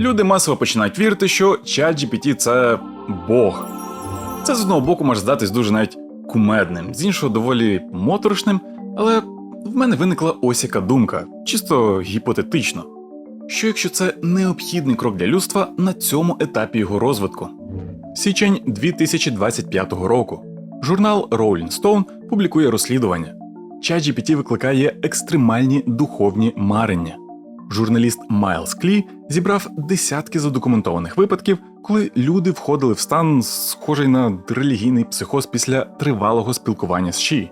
Люди масово починають вірити, що ChatGPT – це Бог. Це з одного боку може здатись дуже навіть кумедним, з іншого доволі моторошним, але в мене виникла ось яка думка, чисто гіпотетично. Що якщо це необхідний крок для людства на цьому етапі його розвитку? Січень 2025 року. Журнал Rolling Stone публікує розслідування. ChatGPT викликає екстремальні духовні марення. Журналіст Майлз Клі зібрав десятки задокументованих випадків, коли люди входили в стан, схожий на релігійний психоз після тривалого спілкування з Ші.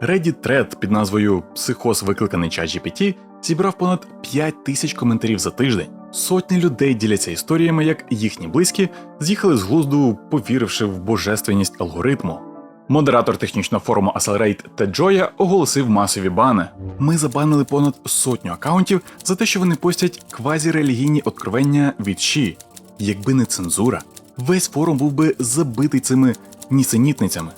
Reddit Thread під назвою Психоз викликаний ChatGPT зібрав понад 5 тисяч коментарів за тиждень. Сотні людей діляться історіями, як їхні близькі з'їхали з глузду, повіривши в божественність алгоритму. Модератор технічного форуму Accelerate Тед Джоя оголосив масові бани. Ми забанили понад сотню акаунтів за те, що вони постять квазірелігійні откровення від Ші. Якби не цензура, весь форум був би забитий цими нісенітницями.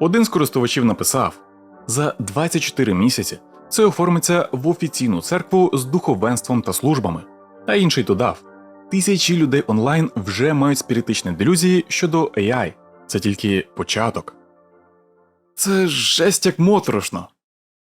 Один з користувачів написав: за 24 місяці це оформиться в офіційну церкву з духовенством та службами. А інший додав: тисячі людей онлайн вже мають спіритичні делюзії щодо AI. Це тільки початок. Це жесть як моторошно.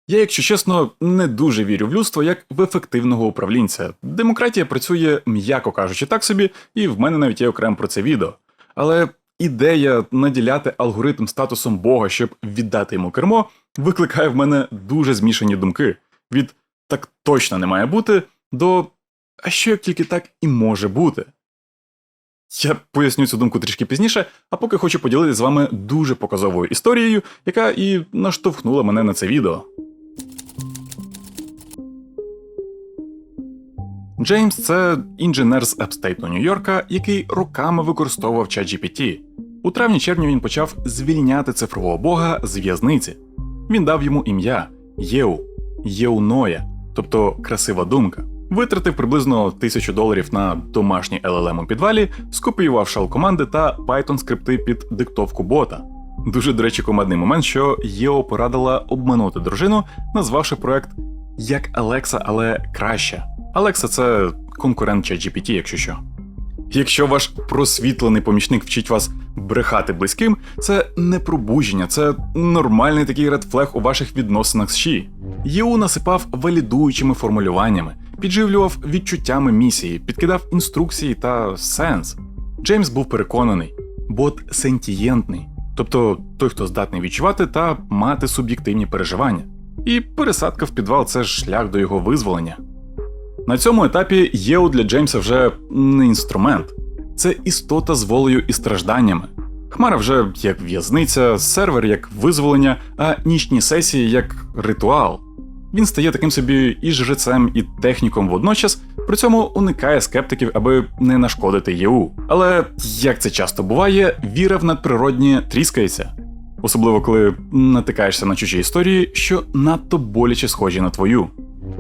Я, якщо чесно, не дуже вірю в людство як в ефективного управлінця. Демократія працює, м'яко кажучи, так собі, і в мене навіть є окремо про це відео. Але ідея наділяти алгоритм статусом Бога, щоб віддати йому кермо, викликає в мене дуже змішані думки. Від так точно не має бути до а що як тільки так і може бути. Я поясню цю думку трішки пізніше, а поки хочу поділитися з вами дуже показовою історією, яка і наштовхнула мене на це відео. Джеймс це інженер з Епстейту Нью-Йорка, який роками використовував ChatGPT. У травні-червні він почав звільняти цифрового бога з в'язниці. Він дав йому ім'я Єу, Єуноя, тобто красива думка. Витратив приблизно тисячу доларів на домашній LLM у підвалі, скопіював шал команди та Python скрипти під диктовку бота. Дуже, до речі, комедний момент, що Єо порадила обманути дружину, назвавши проект як Алекса, але краще. Алекса це конкурент ChatGPT, якщо що. Якщо ваш просвітлений помічник вчить вас брехати близьким, це не пробудження, це нормальний такий редфлег у ваших відносинах з Ші. ЄУ насипав валідуючими формулюваннями, підживлював відчуттями місії, підкидав інструкції та сенс. Джеймс був переконаний, бот сентієнтний, тобто той, хто здатний відчувати та мати суб'єктивні переживання. І пересадка в підвал це ж шлях до його визволення. На цьому етапі ЄУ для Джеймса вже не інструмент, це істота з волею і стражданнями. Хмара вже як в'язниця, сервер як визволення, а нічні сесії як ритуал. Він стає таким собі і жрецем, і техніком водночас, при цьому уникає скептиків, аби не нашкодити ЄУ. Але як це часто буває, віра в надприроднє тріскається. Особливо коли натикаєшся на чужі історії, що надто боляче схожі на твою.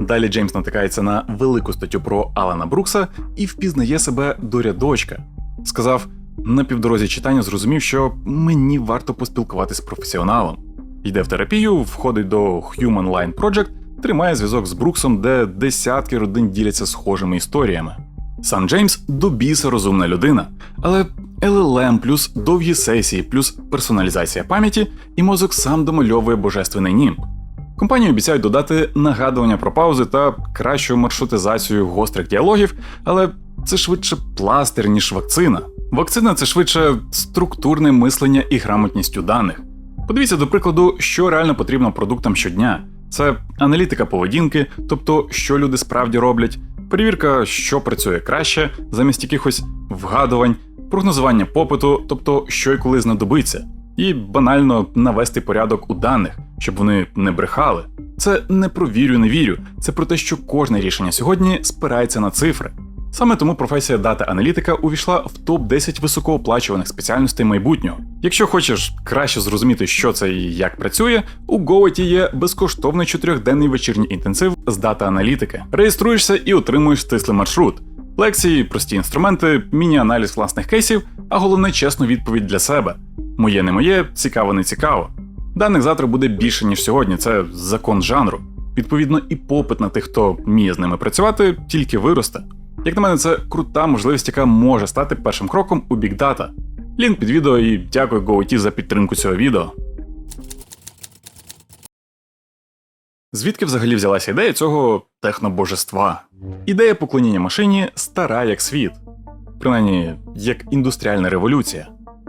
Далі Джеймс натикається на велику статтю про Алана Брукса і впізнає себе до рядочка. Сказав: на півдорозі читання зрозумів, що мені варто поспілкуватися з професіоналом. Йде в терапію, входить до Human Line Project, тримає зв'язок з Бруксом, де десятки родин діляться схожими історіями. Сам Джеймс до біса розумна людина, але LLM плюс довгі сесії, плюс персоналізація пам'яті, і мозок сам домальовує божественний німб. Компанії обіцяють додати нагадування про паузи та кращу маршрутизацію гострих діалогів, але це швидше пластир, ніж вакцина. Вакцина це швидше структурне мислення і грамотність у даних. Подивіться, до прикладу, що реально потрібно продуктам щодня. Це аналітика поведінки, тобто що люди справді роблять, перевірка, що працює краще, замість якихось вгадувань, прогнозування попиту, тобто що і коли знадобиться, і банально навести порядок у даних, щоб вони не брехали. Це не про вірю, не вірю, це про те, що кожне рішення сьогодні спирається на цифри. Саме тому професія дата-аналітика увійшла в топ-10 високооплачуваних спеціальностей майбутнього. Якщо хочеш краще зрозуміти, що це і як працює, у GoIT є безкоштовний чотирьохденний вечірній інтенсив з дата-аналітики. Реєструєшся і отримуєш стислий маршрут. Лекції, прості інструменти, міні-аналіз власних кейсів, а головне чесну відповідь для себе: моє не моє, цікаво, не цікаво. Даних завтра буде більше, ніж сьогодні, це закон жанру. Відповідно, і попит на тих, хто вміє з ними працювати, тільки виросте. Як на мене, це крута можливість, яка може стати першим кроком у Big Data. Лінк під відео і дякую GoIT за підтримку цього відео. Звідки взагалі взялася ідея цього технобожества? Ідея поклоніння машині стара як світ, принаймні як індустріальна революція.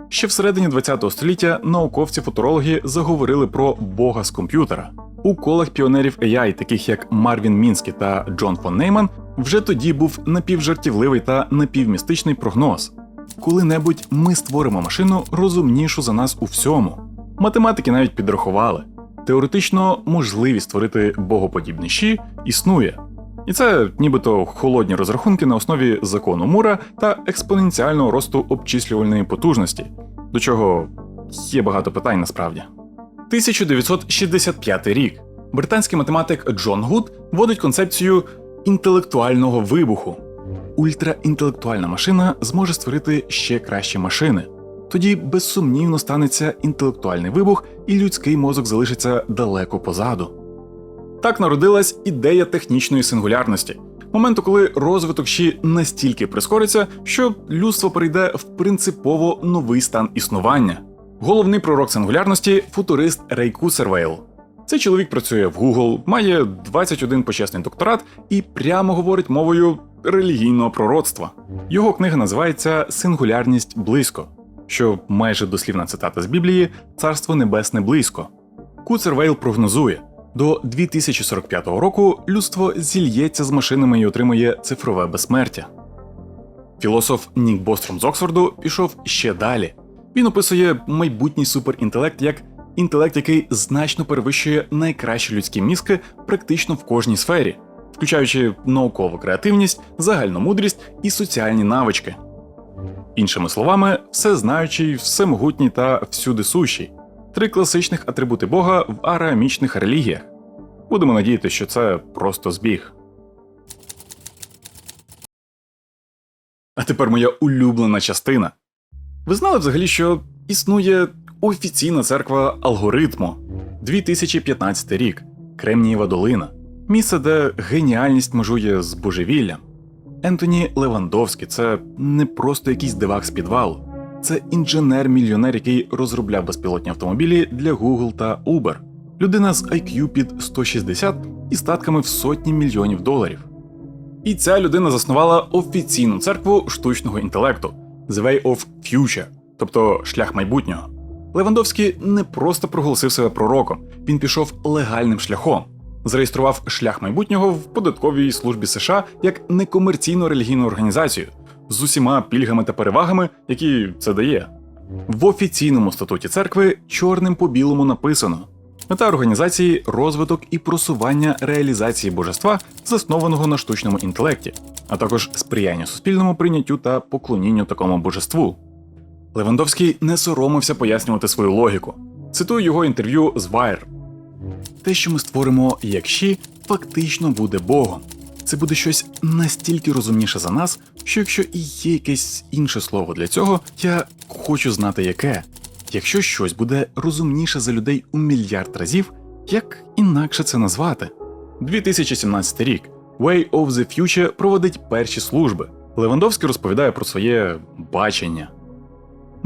Ще всередині ХХ століття науковці-футурологи заговорили про бога з комп'ютера. У колах піонерів AI, таких як Марвін Мінський та Джон фон Нейман, вже тоді був напівжартівливий та напівмістичний прогноз. Коли-небудь ми створимо машину розумнішу за нас у всьому. Математики навіть підрахували. Теоретично можливість створити богоподібний щі існує. І це нібито холодні розрахунки на основі закону Мура та експоненціального росту обчислювальної потужності, до чого є багато питань насправді. 1965 рік. Британський математик Джон Гуд вводить концепцію інтелектуального вибуху. Ультраінтелектуальна машина зможе створити ще кращі машини. Тоді безсумнівно станеться інтелектуальний вибух, і людський мозок залишиться далеко позаду. Так народилась ідея технічної сингулярності, моменту, коли розвиток щі настільки прискориться, що людство перейде в принципово новий стан існування. Головний пророк сингулярності футурист Рей Кусервейл. Цей чоловік працює в Google, має 21 почесний докторат і прямо говорить мовою релігійного пророцтва. Його книга називається Сингулярність близько, що майже дослівна цитата з Біблії Царство Небесне близько. Куцервейл прогнозує. До 2045 року людство зільється з машинами і отримує цифрове безсмертя. Філософ Нік Бостром з Оксфорду пішов ще далі. Він описує майбутній суперінтелект як інтелект, який значно перевищує найкращі людські мізки практично в кожній сфері, включаючи наукову креативність, загальну мудрість і соціальні навички. Іншими словами, всезнаючий, всемогутній та всюди сущий три класичних атрибути Бога в араамічних релігіях. Будемо надіяти, що це просто збіг. А тепер моя улюблена частина. Ви знали взагалі, що існує офіційна церква алгоритму 2015 рік, Кремнієва долина, місце, де геніальність межує з божевіллям. Ентоні Левандовський це не просто якийсь дивак з підвалу. Це інженер-мільйонер, який розробляв безпілотні автомобілі для Google та Uber. Людина з IQ під 160 і статками в сотні мільйонів доларів. І ця людина заснувала офіційну церкву штучного інтелекту The Way of Future, тобто шлях майбутнього. Левандовський не просто проголосив себе пророком, він пішов легальним шляхом, зареєстрував шлях майбутнього в податковій службі США як некомерційну релігійну організацію з усіма пільгами та перевагами, які це дає. В офіційному статуті церкви чорним по білому написано: мета організації розвиток і просування реалізації божества, заснованого на штучному інтелекті, а також сприяння суспільному прийняттю та поклонінню такому божеству. Левандовський не соромився пояснювати свою логіку. Цитую його інтерв'ю з Wire. Те, що ми створимо як щі, фактично буде Богом. Це буде щось настільки розумніше за нас, що якщо і є якесь інше слово для цього, я хочу знати яке. Якщо щось буде розумніше за людей у мільярд разів, як інакше це назвати? 2017 рік Way of the Future проводить перші служби. Левандовський розповідає про своє бачення.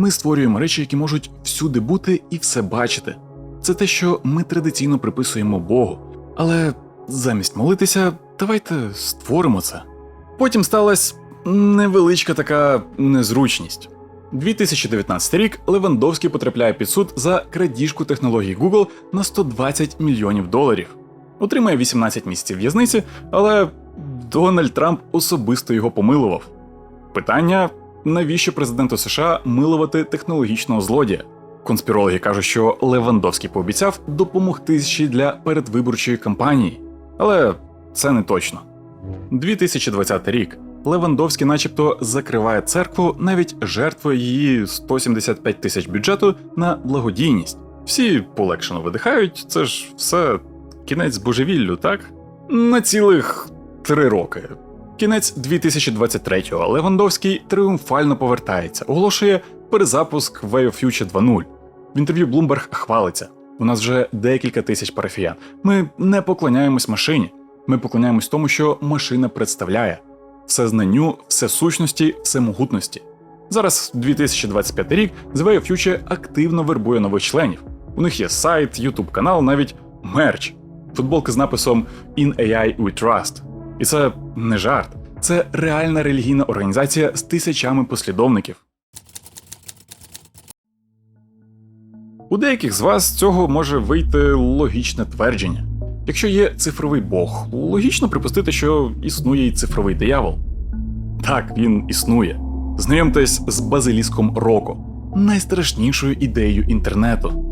Ми створюємо речі, які можуть всюди бути і все бачити. Це те, що ми традиційно приписуємо Богу. Але замість молитися, давайте створимо це. Потім сталася невеличка така незручність. 2019 рік Левандовський потрапляє під суд за крадіжку технологій Google на 120 мільйонів доларів. Отримає 18 місяців в'язниці, але Дональд Трамп особисто його помилував. Питання: навіщо президенту США милувати технологічного злодія? Конспірологи кажуть, що Левандовський пообіцяв допомогти ще для передвиборчої кампанії, але це не точно. 2020 рік Левандовський, начебто, закриває церкву, навіть жертвує її 175 тисяч бюджету на благодійність. Всі полегшено видихають, це ж все кінець божевіллю, так? На цілих три роки. Кінець 2023-го Левандовський тріумфально повертається, оголошує перезапуск Way of Future 2.0. В інтерв'ю Bloomberg хвалиться. У нас вже декілька тисяч парафіян. Ми не поклоняємось машині. Ми поклоняємось тому, що машина представляє. всезнанню, всесущності, всемогутності. Зараз 2025 рік The Way of Future активно вербує нових членів. У них є сайт, YouTube канал, навіть мерч, футболки з написом In AI We Trust. І це не жарт, це реальна релігійна організація з тисячами послідовників. У деяких з вас з цього може вийти логічне твердження. Якщо є цифровий Бог, логічно припустити, що існує й цифровий диявол. Так, він існує. Знайомтесь з базиліском Роко, найстрашнішою ідеєю інтернету.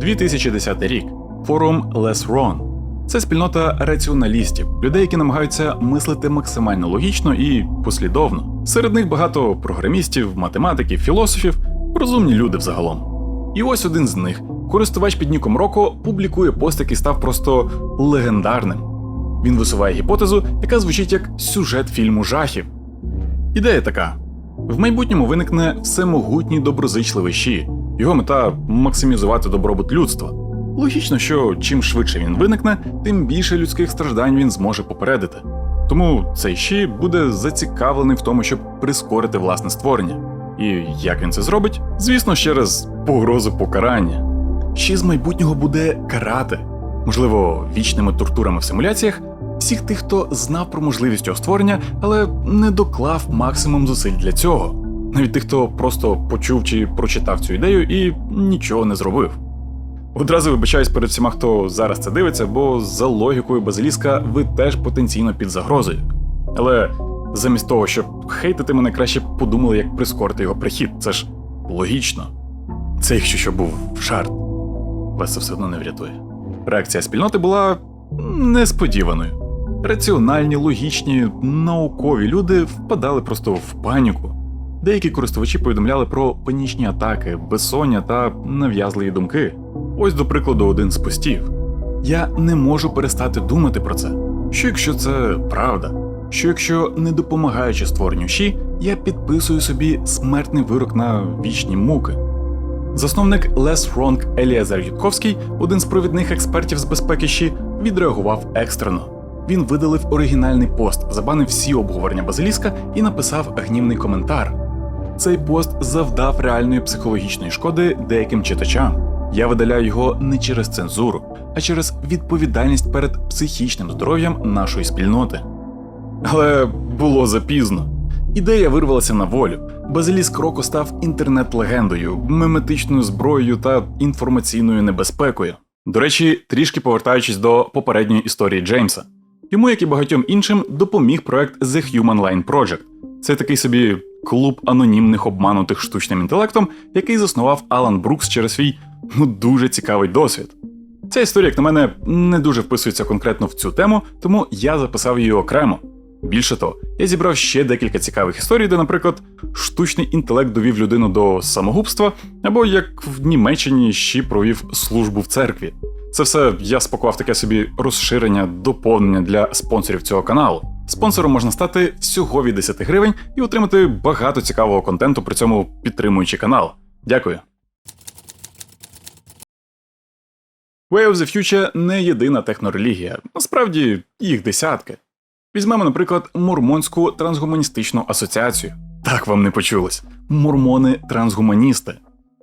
2010 рік. Форум Less Wrong. Це спільнота раціоналістів, людей, які намагаються мислити максимально логічно і послідовно. Серед них багато програмістів, математиків, філософів, розумні люди взагалом. І ось один з них, користувач під ніком Роко, публікує пост, який став просто легендарним. Він висуває гіпотезу, яка звучить як сюжет фільму жахів. Ідея така: в майбутньому виникне всемогутній доброзичливий щі. Його мета максимізувати добробут людства. Логічно, що чим швидше він виникне, тим більше людських страждань він зможе попередити. Тому цей щі буде зацікавлений в тому, щоб прискорити власне створення. І як він це зробить? Звісно, через погрозу покарання. Щі з майбутнього буде карати, можливо, вічними тортурами в симуляціях, всіх тих, хто знав про можливість його створення, але не доклав максимум зусиль для цього. Навіть тих, хто просто почув чи прочитав цю ідею і нічого не зробив. Одразу вибачаюсь перед всіма, хто зараз це дивиться, бо за логікою Базиліска ви теж потенційно під загрозою. Але замість того, щоб хейтити мене, краще подумали, як прискорити його прихід. Це ж логічно. Це якщо що був жарт. Вас це все одно не врятує. Реакція спільноти була несподіваною. Раціональні, логічні, наукові люди впадали просто в паніку. Деякі користувачі повідомляли про панічні атаки, безсоння та нав'язливі думки. Ось, до прикладу, один з постів. Я не можу перестати думати про це. Що якщо це правда? Що якщо, не допомагаючи створенню щі, я підписую собі смертний вирок на вічні муки? Засновник Less Wrong Еліазар Ютковський, один з провідних експертів з безпеки щі, відреагував екстрено. Він видалив оригінальний пост, забанив всі обговорення Базиліска і написав гнівний коментар. Цей пост завдав реальної психологічної шкоди деяким читачам. Я видаляю його не через цензуру, а через відповідальність перед психічним здоров'ям нашої спільноти. Але було запізно. Ідея вирвалася на волю. Базиліск Роко став інтернет-легендою, меметичною зброєю та інформаційною небезпекою. До речі, трішки повертаючись до попередньої історії Джеймса. Йому, як і багатьом іншим, допоміг проект The Human Line Project. Це такий собі клуб анонімних обманутих штучним інтелектом, який заснував Алан Брукс через свій ну дуже цікавий досвід. Ця історія, як на мене, не дуже вписується конкретно в цю тему, тому я записав її окремо. Більше того, я зібрав ще декілька цікавих історій, де, наприклад, штучний інтелект довів людину до самогубства, або як в Німеччині ще провів службу в церкві. Це все я спакував таке собі розширення, доповнення для спонсорів цього каналу. Спонсором можна стати всього від 10 гривень і отримати багато цікавого контенту, при цьому підтримуючи канал. Дякую. Way of the Future не єдина технорелігія, насправді їх десятки. Візьмемо, наприклад, Мормонську трансгуманістичну асоціацію. Так вам не почулось. Мормони трансгуманісти.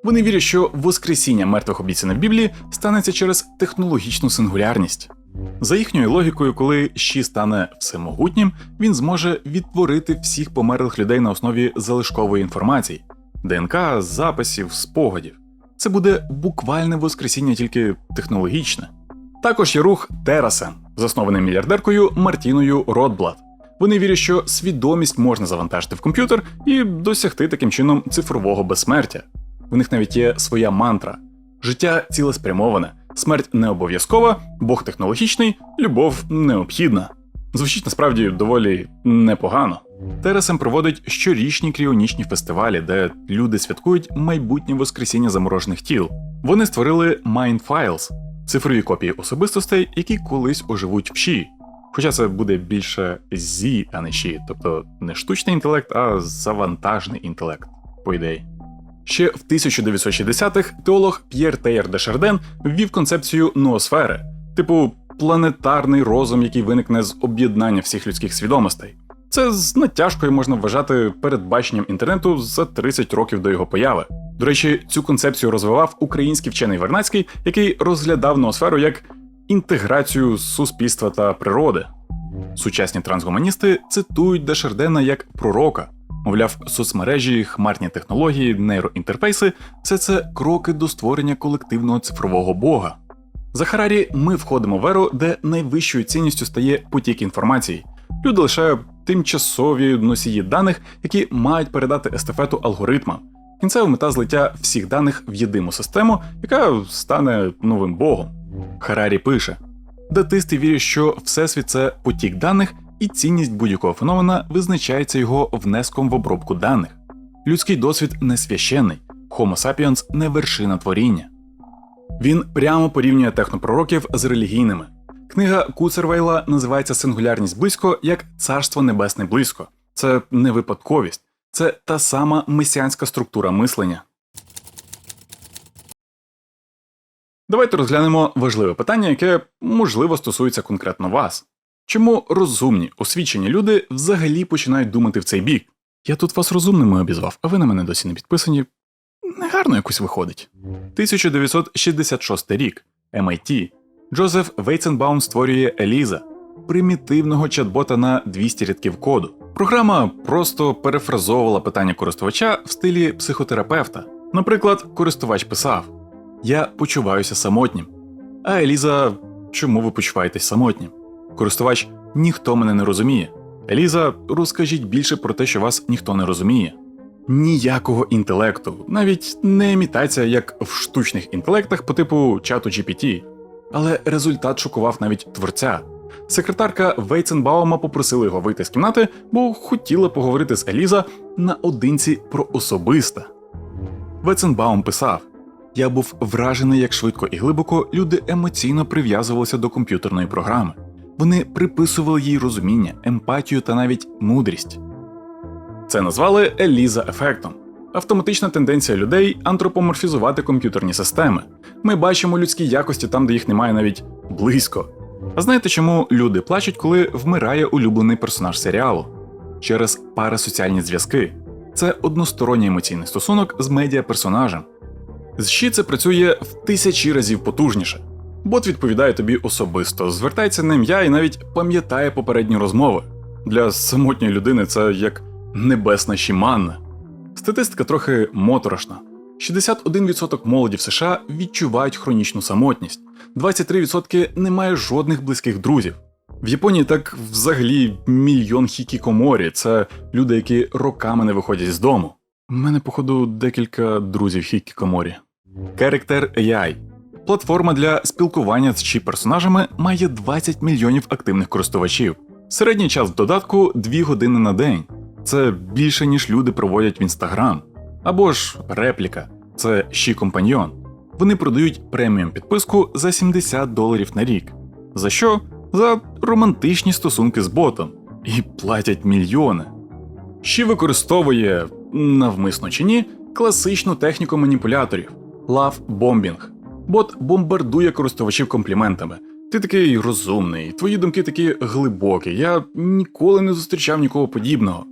Вони вірять, що воскресіння мертвих обіцяне в Біблії станеться через технологічну сингулярність. За їхньою логікою, коли щі стане всемогутнім, він зможе відтворити всіх померлих людей на основі залишкової інформації, ДНК, записів, спогадів. Це буде буквальне воскресіння, тільки технологічне. Також є рух Терасен, заснований мільярдеркою Мартіною Ротблат. Вони вірять, що свідомість можна завантажити в комп'ютер і досягти таким чином цифрового безсмертя. У них навіть є своя мантра: життя цілеспрямоване, смерть не обов'язкова, Бог технологічний, любов необхідна. Звучить насправді доволі непогано. Тересем проводить щорічні кріонічні фестивалі, де люди святкують майбутнє воскресіння заморожених тіл. Вони створили Mind Files – цифрові копії особистостей, які колись оживуть в щі. Хоча це буде більше зі, а не щі, тобто не штучний інтелект, а завантажний інтелект, по ідеї. Ще в 1960-х теолог П'єр Тейер де Шарден ввів концепцію ноосфери, типу планетарний розум, який виникне з об'єднання всіх людських свідомостей. Це з натяжкою можна вважати передбаченням інтернету за 30 років до його появи. До речі, цю концепцію розвивав український вчений Вернацький, який розглядав ноосферу як інтеграцію суспільства та природи. Сучасні трансгуманісти цитують Дешардена як пророка. Мовляв, соцмережі, хмарні технології, нейроінтерфейси все це кроки до створення колективного цифрового бога. За Харарі ми входимо в еру, де найвищою цінністю стає потік інформації. Люди лише тимчасові носії даних, які мають передати естафету алгоритмам. Кінцева мета злиття всіх даних в єдину систему, яка стане новим богом. Харарі пише: датисти вірять, що всесвіт це потік даних, і цінність будь-якого феномена визначається його внеском в обробку даних. Людський досвід не священний, Homo sapiens не вершина творіння. Він прямо порівнює технопророків з релігійними. Книга Куцервейла називається Сингулярність близько як Царство Небесне близько. Це не випадковість, це та сама месіанська структура мислення. Давайте розглянемо важливе питання, яке можливо стосується конкретно вас. Чому розумні, освічені люди взагалі починають думати в цей бік? Я тут вас розумними обізвав, а ви на мене досі не підписані. Негарно якось виходить. 1966 рік. MIT. Джозеф Вейценбаум створює Еліза, примітивного чат-бота на 200 рядків коду. Програма просто перефразовувала питання користувача в стилі психотерапевта. Наприклад, користувач писав: Я почуваюся самотнім. А Еліза, чому ви почуваєтесь самотнім? Користувач ніхто мене не розуміє. Еліза, розкажіть більше про те, що вас ніхто не розуміє. Ніякого інтелекту, навіть не імітація, як в штучних інтелектах по типу чату GPT. Але результат шокував навіть творця. Секретарка Вейценбаума попросила його вийти з кімнати, бо хотіла поговорити з Еліза наодинці про особисте. Вейценбаум писав: Я був вражений, як швидко і глибоко люди емоційно прив'язувалися до комп'ютерної програми. Вони приписували їй розуміння, емпатію та навіть мудрість. Це назвали Еліза ефектом. Автоматична тенденція людей антропоморфізувати комп'ютерні системи. Ми бачимо людські якості там, де їх немає навіть близько. А знаєте, чому люди плачуть, коли вмирає улюблений персонаж серіалу? Через парасоціальні зв'язки. Це односторонній емоційний стосунок з медіаперсонажем. З щі це працює в тисячі разів потужніше. Бот відповідає тобі особисто, звертається на ім'я і навіть пам'ятає попередні розмови. Для самотньої людини це як небесна щіманна. Статистика трохи моторошна. 61% молоді в США відчувають хронічну самотність, 23% не має жодних близьких друзів. В Японії так взагалі мільйон хікікоморі це люди, які роками не виходять з дому. У мене, походу, декілька друзів хікікоморі. Character AI платформа для спілкування з чі персонажами має 20 мільйонів активних користувачів. Середній час в додатку 2 години на день. Це більше, ніж люди проводять в інстаграм. Або ж репліка це Ші Компаньйон. Вони продають преміум підписку за 70 доларів на рік. За що? За романтичні стосунки з ботом. І платять мільйони. Ші використовує, навмисно чи ні, класичну техніку маніпуляторів лав бомбінг. Бот бомбардує користувачів компліментами. Ти такий розумний, твої думки такі глибокі. Я ніколи не зустрічав нікого подібного.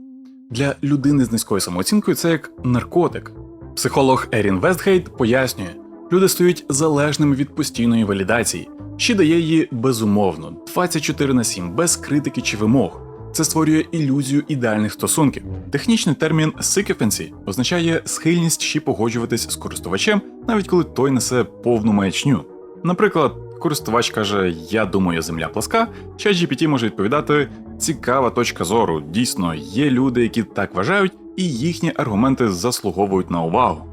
Для людини з низькою самооцінкою це як наркотик. Психолог Ерін Вестгейт пояснює, люди стають залежними від постійної валідації, що дає її безумовно, 24 на 7, без критики чи вимог. Це створює ілюзію ідеальних стосунків. Технічний термін sycophancy означає схильність ще погоджуватись з користувачем, навіть коли той несе повну маячню. Наприклад, користувач каже: Я думаю, земля пласка, ChatGPT може відповідати цікава точка зору. Дійсно, є люди, які так вважають, і їхні аргументи заслуговують на увагу.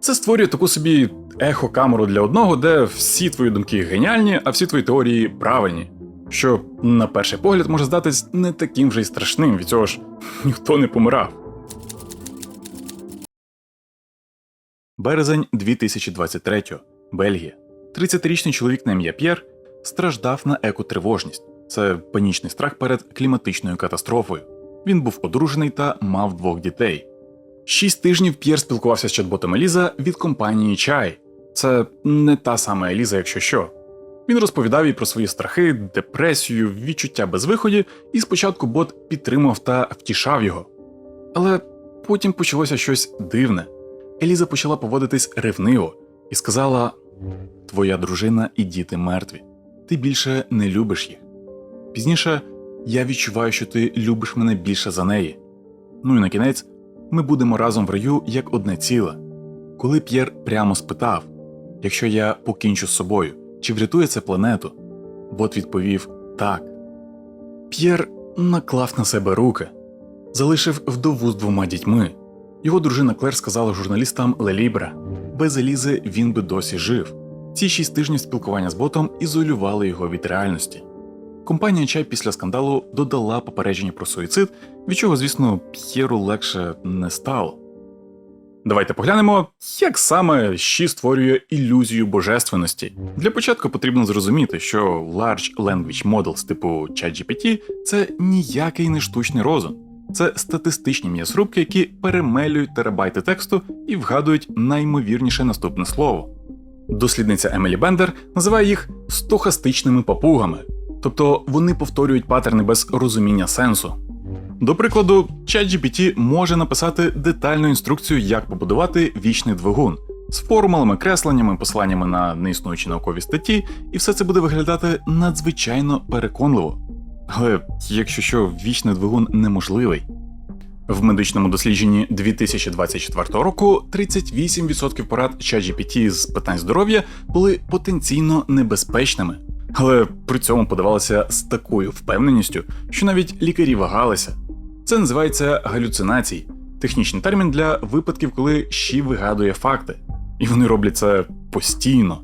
Це створює таку собі ехо-камеру для одного, де всі твої думки геніальні, а всі твої теорії правильні. Що, на перший погляд, може здатись не таким вже й страшним, від цього ж ніхто не помирав. Березень 2023. Бельгія. 30-річний чоловік на ім'я П'єр страждав на екотривожність. Це панічний страх перед кліматичною катастрофою. Він був одружений та мав двох дітей. Шість тижнів П'єр спілкувався з чат-ботом Еліза від компанії Чай. Це не та сама Еліза, якщо що. Він розповідав їй про свої страхи, депресію, відчуття безвиході, і спочатку бот підтримав та втішав його. Але потім почалося щось дивне. Еліза почала поводитись ревниво і сказала: Твоя дружина і діти мертві, ти більше не любиш їх. Пізніше я відчуваю, що ти любиш мене більше за неї. Ну і на кінець ми будемо разом в раю як одне ціле. Коли П'єр прямо спитав, якщо я покінчу з собою, чи врятує це планету, бот відповів так. П'єр наклав на себе руки, залишив вдову з двома дітьми. Його дружина Клер сказала журналістам Лелібра, без Елізи він би досі жив. Ці шість тижнів спілкування з ботом ізолювали його від реальності. Компанія Чай після скандалу додала попередження про суїцид, від чого, звісно, П'єру легше не стало. Давайте поглянемо, як саме Щі створює ілюзію божественності. Для початку потрібно зрозуміти, що Large Language Models типу ChatGPT – це ніякий не штучний розум. Це статистичні м'ясрубки, які перемелюють терабайти тексту і вгадують наймовірніше наступне слово. Дослідниця Емілі Бендер називає їх стохастичними папугами, тобто вони повторюють паттерни без розуміння сенсу. До прикладу, ChatGPT може написати детальну інструкцію, як побудувати вічний двигун з формулами, кресленнями, посиланнями на неіснуючі наукові статті, і все це буде виглядати надзвичайно переконливо. Але якщо що, вічний двигун неможливий. В медичному дослідженні 2024 року 38% порад ChatGPT з питань здоров'я були потенційно небезпечними, але при цьому подавалися з такою впевненістю, що навіть лікарі вагалися. Це називається галюцинації, технічний термін для випадків, коли щі вигадує факти, і вони роблять це постійно.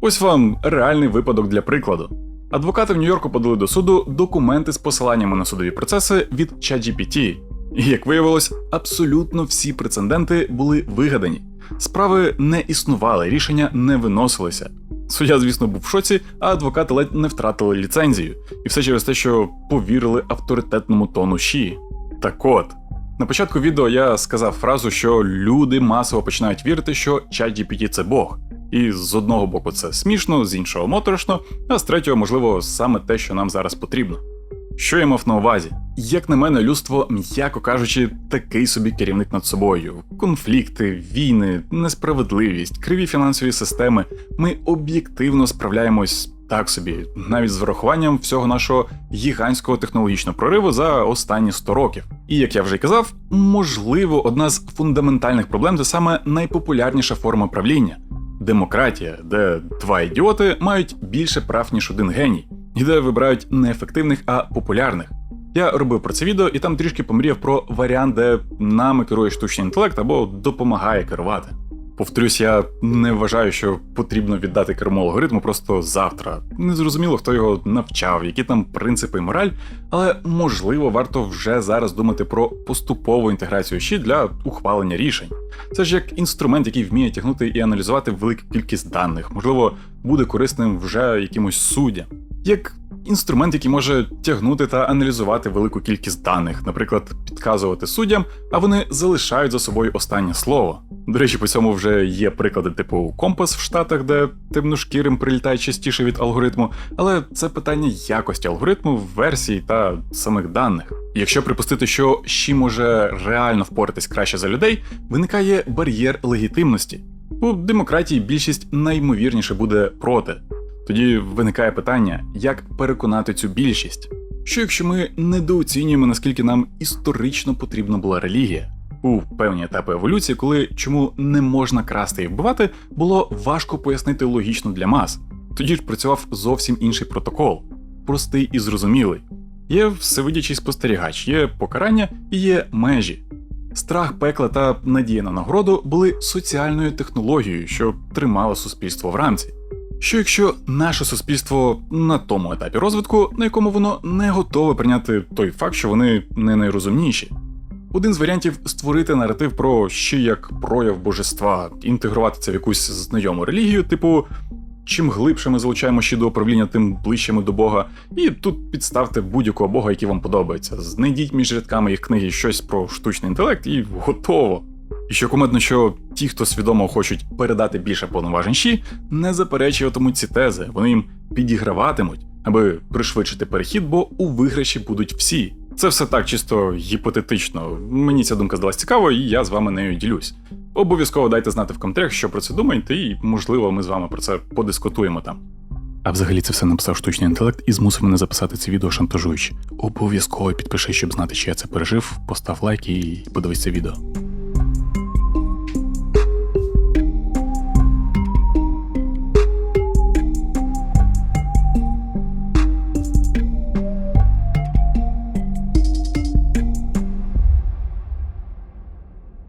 Ось вам реальний випадок для прикладу. Адвокати в Нью-Йорку подали до суду документи з посиланнями на судові процеси від ChatGPT. І як виявилось, абсолютно всі прецеденти були вигадані. Справи не існували, рішення не виносилися. Суддя, звісно, був в шоці, а адвокати ледь не втратили ліцензію, і все через те, що повірили авторитетному тону Ші. Так от, на початку відео я сказав фразу, що люди масово починають вірити, що ChatGPT – це Бог. І з одного боку це смішно, з іншого моторошно, а з третього, можливо, саме те, що нам зараз потрібно. Що я мав на увазі? Як на мене, людство, м'яко кажучи, такий собі керівник над собою: конфлікти, війни, несправедливість, криві фінансові системи. Ми об'єктивно справляємось так собі, навіть з врахуванням всього нашого гігантського технологічного прориву за останні 100 років. І як я вже казав, можливо, одна з фундаментальних проблем це саме найпопулярніша форма правління демократія, де два ідіоти мають більше прав ніж один геній, і де вибирають не ефективних, а популярних. Я робив про це відео і там трішки помріяв про варіант, де нами керує штучний інтелект або допомагає керувати. Повторюсь, я не вважаю, що потрібно віддати кермо алгоритму просто завтра. Незрозуміло, хто його навчав, які там принципи і мораль, але можливо варто вже зараз думати про поступову інтеграцію щі для ухвалення рішень. Це ж як інструмент, який вміє тягнути і аналізувати велику кількість даних, можливо, буде корисним вже якимось суддям. Як інструмент, який може тягнути та аналізувати велику кількість даних, наприклад, підказувати суддям, а вони залишають за собою останнє слово. До речі, по цьому вже є приклади типу компас в Штатах, де темношкірим прилітає частіше від алгоритму, але це питання якості алгоритму, версій та самих даних. Якщо припустити, що щі може реально впоратись краще за людей, виникає бар'єр легітимності. У демократії більшість наймовірніше буде проти. Тоді виникає питання, як переконати цю більшість. Що якщо ми недооцінюємо, наскільки нам історично потрібна була релігія? У певні етапи еволюції, коли чому не можна красти і вбивати, було важко пояснити логічно для мас. Тоді ж працював зовсім інший протокол, простий і зрозумілий. Є всевидячий спостерігач, є покарання і є межі. Страх, пекла та надія на нагороду були соціальною технологією, що тримала суспільство в рамці. Що якщо наше суспільство на тому етапі розвитку, на якому воно не готове прийняти той факт, що вони не найрозумніші? Один з варіантів створити наратив про ще як прояв божества, інтегрувати це в якусь знайому релігію, типу. Чим глибше ми залучаємо ще до управління, тим ближче ми до Бога. І тут підставте будь-якого Бога, який вам подобається. Знайдіть між рядками їх книги щось про штучний інтелект, і готово. І що кумедно, що ті, хто свідомо хочуть передати більше повноважень щі, не заперечуватимуть ці тези, вони їм підіграватимуть, аби пришвидшити перехід, бо у виграші будуть всі. Це все так чисто гіпотетично. Мені ця думка здалась цікавою, і я з вами нею ділюсь. Обов'язково дайте знати в коментарях, що про це думаєте, і можливо ми з вами про це подискутуємо там. А взагалі це все написав штучний інтелект і змусив мене записати це відео шантажуючи. Обов'язково підпиши, щоб знати, що я це пережив, постав лайк і подивись це відео.